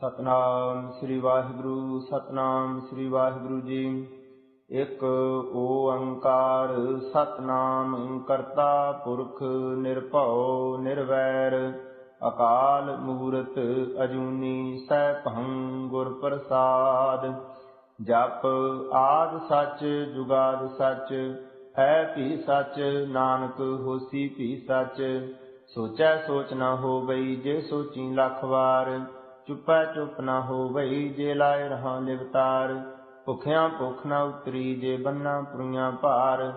ਸਤਨਾਮ ਸ੍ਰੀ ਵਾਹਿਗੁਰੂ, ਸਤਨਾਮ ਸ੍ਰੀ ਵਾਹਿਗੁਰੂ ਜੀ। ਇੱਕ ਓੰਕਾਰ ਸਤਨਾਮ ਕਰਤਾ ਪੁਰਖ ਨਿਰਭਉ ਨਿਰਵੈਰ। ਅਕਾਲ ਮੂਰਤ ਅਜੂਨੀ ਸੈਭੰ ਗੁਰ ਪ੍ਰਸਾਦ। ਜਪ ਆਦ ਸੱਚ, ਜੁਗਾਦ ਸੱਚ, ਹੈ ਭੀ ਸੱਚ, ਨਾਨਕ ਹੋਸੀ ਭੀ ਸੱਚ। ਸੋਚੈ ਸੋਚ ਨਾ ਹੋਵਈ ਜੇ ਸੋਚੀ ਲੱਖ ਵਾਰ। ਚੁੱਪੈ ਚੁੱਪ ਨਾ ਹੋਵਈ ਜੇ ਲਾਇ ਰਹਾ ਲਿਵਤਾਰ ਭੁਖਿਆਂ ਭੁਖ ਨਾ ਉਤਰੀ ਜੇ ਬੰਨਾ ਪੁਰੀਆਂ ਭਾਰ।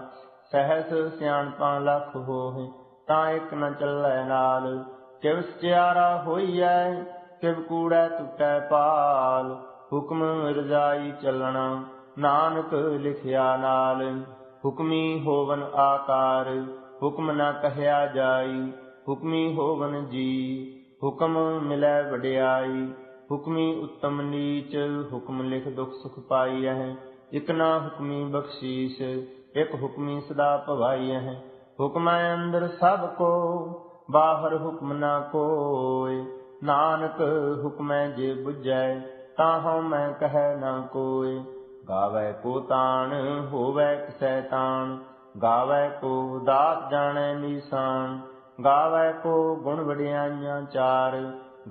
ਸਹਿਸ ਸਿਆਣਪਾਂ ਲੱਖ ਹੋਏ ਤਾਂ ਇੱਕ ਨ ਚੱਲੈ ਨਾਲ। ਕਿਵ ਸਚਿਆਰਾ ਹੋਈਐ, ਕਿਵ ਕੂੜੈ ਟੁੱਟੈ ਪਾਲ। ਹੁਕਮ ਰਜਾਈ ਚੱਲਣਾ, ਨਾਨਕ ਲਿਖਿਆ ਨਾਲ। ਹੁਕਮੀ ਹੋਵਨ ਆਕਾਰ, ਹੁਕਮ ਨਾ ਕਹਿਆ ਜਾਈ। ਹੁਕਮੀ ਹੋਵਨ ਜੀ ਹੁਕਮ ਮਿਲੈ ਵਡਿਆਈ, ਹੁਕਮੀ ਉੱਤਮ ਨੀਚ, ਹੁਕਮ ਲਿਖ ਦੁਖ ਸੁਖ ਪਾਈ ਹੈ ਇਕ ਨਾ ਹੁਕਮੀ ਬਖਸ਼ੀਸ਼, ਇਕ ਹੁਕਮੀ ਸਦਾ ਭਵਾਈਐ। ਹੁਕਮੈ ਅੰਦਰ ਸਭ ਕੋ, ਬਾਹਰ ਹੁਕਮ ਨਾ ਕੋਇ। ਨਾਨਕ ਹੁਕਮੈ ਜੇ 부ਝੈ ਤਾਂ ਹਉ ਮੈਂ ਕਹੈ ਨਾ ਕੋਇ। ਗਾਵੈ ਕੋ ਤਾਣ, ਹੋਵੈ ਕਿਸੈ ਤਾਣ। ਗਾਵੈ ਕੋ ਦਾਤ ਜਾਣੈ ਨੀਸਾਨ ਗਾਵੈ ਕੋ ਗੁਣ ਵਡਿਆਈਆਂ ਚਾਰ,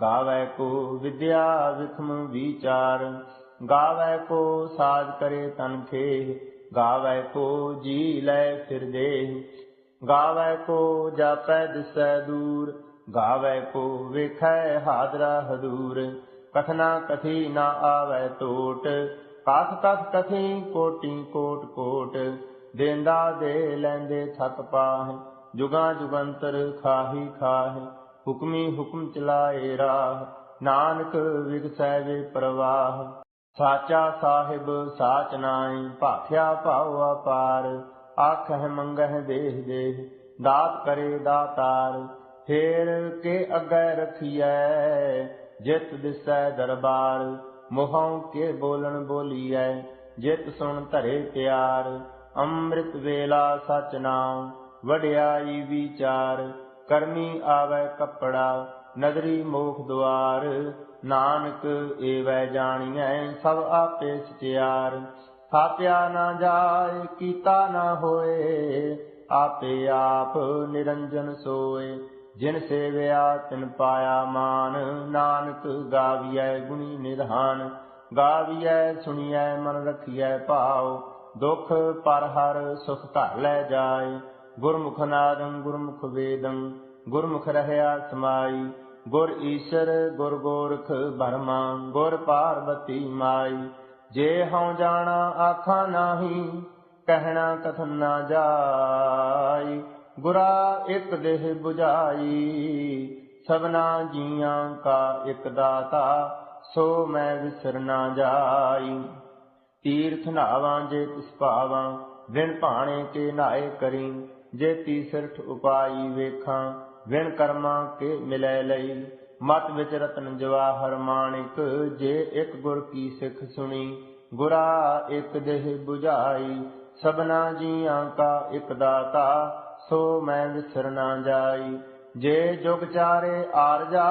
ਗਾਵੈ ਕੋ ਵਿਦਿਆ ਵਿਖਮ ਵਿਚਾਰ, ਗਾਵੈ ਕੋ ਸਾਜ ਕਰੇ ਤਨ ਖੇ ਗਾਵੈ ਕੋ ਜੀ ਲੈ ਫਿਰ ਦੇ ਗਾਵੈ ਕੋ ਜਾਪੈ ਦਿਸੈ ਦੂਰ, ਗਾਵੈ ਕੋ ਵੇਖੈ ਹਾਦਰਾ ਹਦੂਰ ਕਥਨਾ ਕਥੀ ਨਾ ਆਵੈ ਟੋਟ ਕਥ ਕਥ ਕਥੀ ਕੋਟੀ ਕੋਟ ਕੋਟ, ਦੇਂਦਾ ਦੇ ਲੈਂਦੇ ਥਕ ਪਾਹ। ਜੁਗਾ ਜੁਗੰਤਰ ਖਾਹੀ ਖਾਹ, ਹੁਕਮੀ ਹੁਕਮ ਚਲਾਏ ਰਾਹ, ਨਾਨਕ ਵਿਗਸੈ ਵੇ ਪ੍ਰਵਾਹ। ਸਾਚਾ ਸਾਹਿਬ ਸਾਚ ਨਾਈ ਭਾਖਿਆ ਭਾਉ ਅਪਾਰ, ਆਖਹਿ ਮੰਗਹਿ ਦੇਹ ਦੇਹ, ਦਾਤ ਕਰੇ ਦਾਤਾਰ। ਫੇਰ ਕੇ ਅੱਗੇ ਰਖੀਐ, ਜਿਤ ਦਿਸੈ ਦਰਬਾਰ। ਮੋਹੋਂ ਕੇ ਬੋਲਣ ਬੋਲੀਐ, ਜਿਤ ਸੁਣ ਧਰੇ ਪਿਆਰ। ਅੰਮ੍ਰਿਤ ਵੇਲਾ ਸਚ ਨਾਮ ਵਡਿਆਈ ਵਿਚਾਰ ਕਰਮੀ ਆਵੈ ਕੱਪੜਾ ਨਦਰੀ ਮੋਖ ਦੁਆਰ। ਨਾਨਕ ਏਵੈ ਜਾਣੀਐ, ਸਭ ਆਪੇ ਸਚਿਆਰ। ਥਾਪਿਆ ਨਾ ਜਾਏ, ਕੀਤਾ ਨਾ ਹੋਏ, ਆਪੇ ਆਪ ਨਿਰੰਜਨ ਸੋਏ। ਜਿਨ ਸੇਵਿਆ, ਤਿਨ ਪਾਇਆ ਮਾਨ। ਨਾਨਕ ਗਾਵੀਐ ਗੁਣੀ ਨਿਧਾਨ ਗਾਵੀਐ, ਸੁਣੀਐ, ਮਨ ਰਖੀਐ ਭਾਉ। ਦੁਖ ਪਰ ਹਰ ਸੁਖ ਧਰ ਲੈ ਜਾਏ। ਗੁਰਮੁਖ ਨਾਦੰ, ਗੁਰਮੁਖ ਵੇਦੰ, ਗੁਰਮੁਖ ਰਹਿਆ ਸਮਾਈ। ਗੁਰ ਈਸ਼ਰ, ਗੁਰ ਗੋਰਖ ਬਰਮਾ, ਗੁਰ ਪਾਰਵਤੀ ਮਾਈ। ਜੇ ਹਉ ਜਾਣਾ, ਆਖਾ ਨਾਹੀ, ਕਹਿਣਾ ਕਥਨ ਨਾ ਜਾਈ। ਗੁਰਾ ਇੱਕ ਦੇਹ 부ਝਾਈ ਸਭਨਾ ਜੀਆਂ ਕਾ ਇੱਕ ਦਾਤਾ, ਸੋ ਮੈਂ ਵਿਸਰ ਨਾ ਜਾਈ। ਤੀਰਥ ਨਾਵਾਂ ਜੇ ਤਿਸ ਭਾਵਾਂ ਵਿਣ ਭਾਣੇ ਕੇ ਨਾਏ ਕਰੀ। ਜੇ ਤੀਸਰਠ ਉਪਾਈ ਵੇਖਾਂ, ਵਿਣ ਕਰਮਾਂ ਕੇ ਮਿਲੈ ਲਈ। ਮਤ ਵਿੱਚ ਰਤਨ ਜਵਾਹਰ ਮਾਣਿਕ, ਜੇ ਇੱਕ ਗੁਰ ਕੀ ਸਿੱਖ ਸੁਣੀ, ਗੁਰਾ ਇੱਕ ਦੇਹ 부ਝਾਈ ਸਭਨਾ ਜੀਆਂ ਕਾ ਇੱਕ ਦਾਤਾ, ਸੋ ਮੈਂ ਵਿਸਰ ਨਾ ਜਾਈ। ਜੇ ਜੁਗ ਚਾਰੇ ਆਰਜਾ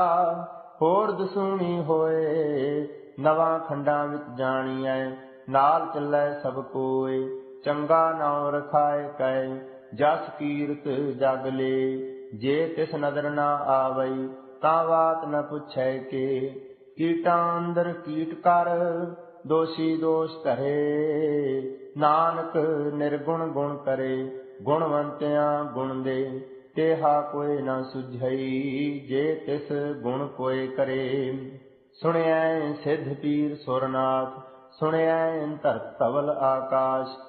ਹੋਰ ਦਸੂਣੀ ਹੋਏ, ਨਵਾਂ ਖੰਡਾਂ ਵਿੱਚ ਜਾਣੀਐ, ਨਾਲ ਚੱਲੈ ਸਭ ਕੋਏ, ਚੰਗਾ ਨਾਉ ਰਖਾਏ ਕੈ। ਜਸ ਕੀਰਤ ਜਗ ਲੇ, ਜੇ ਤਿਸ ਨਦਰ ਨਾ ਆਵਈ, ਤਾਂ ਬਾਤ ਨ ਪੁੱਛੈ ਕੇ। ਕੀਟਾਂ ਅੰਦਰ ਕੀਟ ਕਰ, ਦੋਸ਼ੀ ਦੋਸ਼ ਧਰੇ। ਨਾਨਕ ਨਿਰਗੁਣ ਗੁਣ ਕਰੇ, ਗੁਣਵੰਤਿਆਂ ਗੁਣ ਦੇ। ਤੇਹਾ ਕੋਏ ਨਾ ਸੁਝਈ, ਜੇ ਤਿਸ ਗੁਣ ਕੋਏ ਕਰੇ। ਸੁਣਿਐ ਸਿੱਧ ਪੀਰ ਸੁਰਨਾਥ, ਸੁਣਿਐ ਧਰਤ ਤਵਲ ਆਕਾਸ਼।